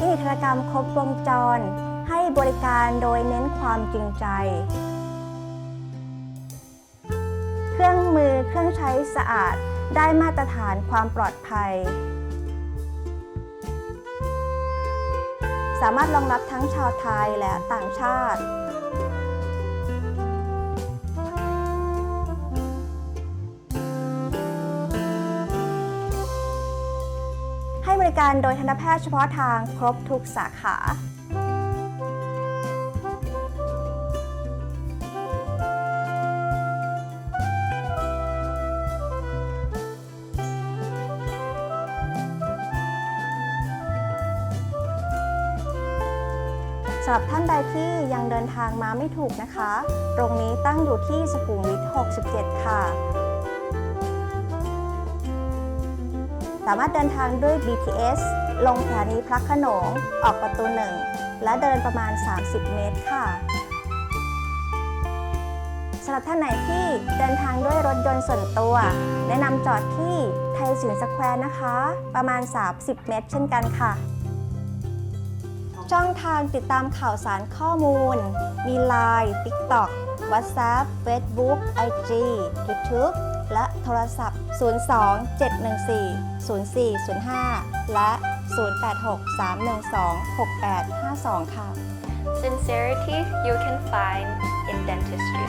ธุรกรรมครบวงจร ให้บริการโดยเน้นความจริงใจ เครื่องมือเครื่องใช้สะอาดได้มาตรฐานความปลอดภัย สามารถรองรับทั้งชาวไทยและต่างชาติ ให้บริการโดยทันตแพทย์เฉพาะทางครบทุกสาขาสำหรับท่านใดที่ยังเดินทางมาไม่ถูกนะคะ ตรงนี้ตั้งอยู่ที่สุขุมวิท 67 ค่ะ สามารถเดินทางด้วย BTS ลงสถานีพระขนง ออกประตู1และเดินประมาณ 30 เมตรค่ะสำหรับท่านไหนที่เดินทางด้วยรถยนต์ส่วนตัว แนะนำจอดที่ไทยสินสแควร์นะคะ ประมาณ 30 เมตร เช่นกันค่ะ ช่องทางติดตามข่าวสารข้อมูล มี Line TikTok WhatsApp Facebook IG YouTube และโทรศัพท์ 02 714 0405 และ 086 312 6852 ค่ะ Sincerity you can find in dentistry.